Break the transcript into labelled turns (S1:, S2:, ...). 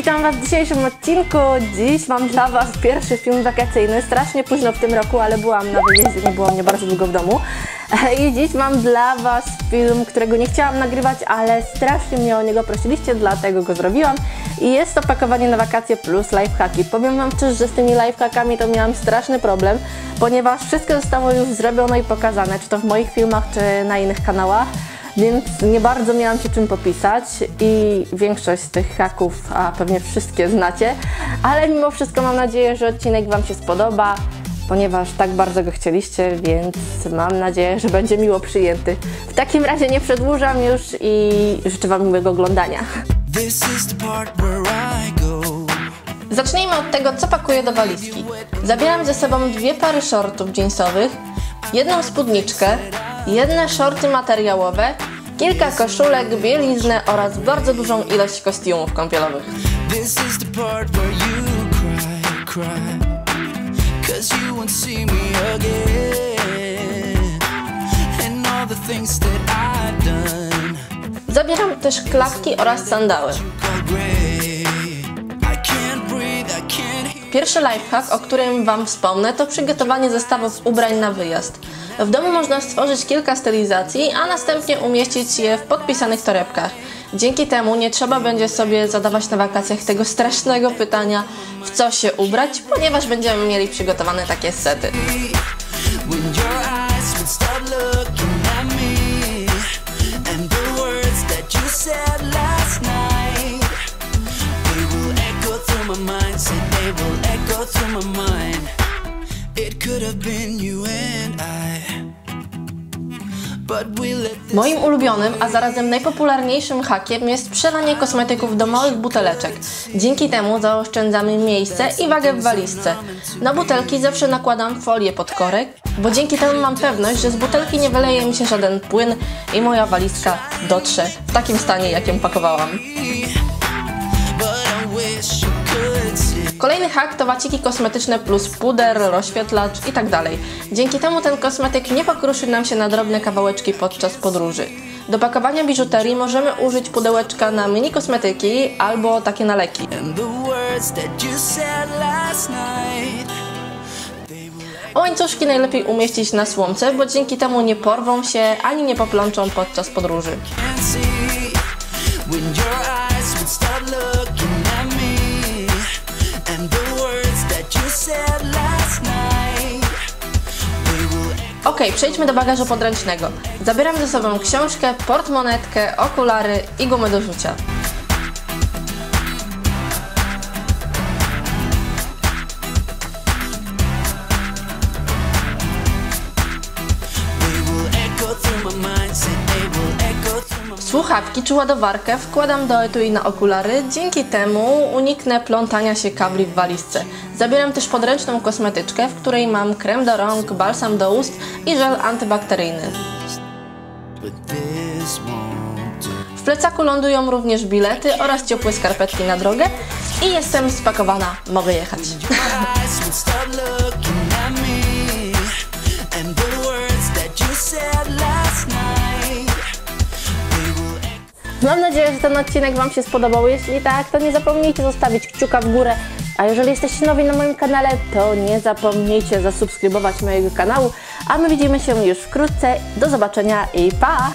S1: Was w dzisiejszym odcinku. Dziś mam dla Was pierwszy film wakacyjny. Strasznie późno w tym roku, ale byłam na wyjeździe, nie było mnie bardzo długo w domu. I dziś mam dla Was film, którego nie chciałam nagrywać, ale strasznie mnie o niego prosiliście, dlatego go zrobiłam. I jest to pakowanie na wakacje plus lifehacki. Powiem Wam szczerze, że z tymi lifehackami to miałam straszny problem, ponieważ wszystko zostało już zrobione i pokazane, czy to w moich filmach, czy na innych kanałach więc nie bardzo miałam się czym popisać i większość z tych haków, a pewnie wszystkie znacie, ale mimo wszystko mam nadzieję, że odcinek Wam się spodoba, ponieważ tak bardzo go chcieliście, więc mam nadzieję, że będzie miło przyjęty. W takim razie nie przedłużam już i życzę Wam miłego oglądania. Zacznijmy od tego, co pakuję do walizki. Zabieram ze sobą dwie pary shortów jeansowych, jedną spódniczkę, jedne shorty materiałowe, kilka koszulek, bieliznę oraz bardzo dużą ilość kostiumów kąpielowych.
S2: This is the part where
S1: Pierwszy lifehack, o którym Wam wspomnę, to przygotowanie zestawów ubrań na wyjazd. W domu można stworzyć kilka stylizacji, a następnie umieścić je w podpisanych torebkach. Dzięki temu nie trzeba będzie sobie zadawać na wakacjach tego strasznego pytania, w co się ubrać, ponieważ będziemy mieli przygotowane takie sety.
S2: Will echo through my mind. It could have been you and I.
S1: Moim ulubionym, a zarazem najpopularniejszym hakiem jest przelanie kosmetyków do małych buteleczek. Dzięki temu zaoszczędzamy miejsce i wagę w walizce. Na butelki zawsze nakładam folię pod korek, bo dzięki temu mam pewność, że z butelki nie wyleje mi się żaden płyn i moja walizka dotrze w takim stanie, jak ją pakowałam. Kolejny hak to waciki kosmetyczne plus puder, rozświetlacz i tak dalej. Dzięki temu ten kosmetyk nie pokruszy nam się na drobne kawałeczki podczas podróży. Do pakowania biżuterii możemy użyć pudełeczka na mini kosmetyki albo takie na leki. Łańcuszki najlepiej umieścić na słomce, bo dzięki temu nie porwą się ani nie poplączą podczas podróży. Ok, przejdźmy do bagażu podręcznego. Zabieram ze sobą książkę, portmonetkę, okulary i gumę do rzucia. Słuchawki czy ładowarkę wkładam do etui na okulary, dzięki temu uniknę plątania się kabli w walizce. Zabieram też podręczną kosmetyczkę, w której mam krem do rąk, balsam do ust i żel antybakteryjny. W plecaku lądują również bilety oraz ciepłe skarpetki na drogę i jestem spakowana, mogę jechać. Mam nadzieję, że ten odcinek Wam się spodobał. Jeśli tak, to nie zapomnijcie zostawić kciuka w górę. A jeżeli jesteście nowi na moim kanale, to nie zapomnijcie zasubskrybować mojego kanału. A my widzimy się już wkrótce. Do zobaczenia i pa!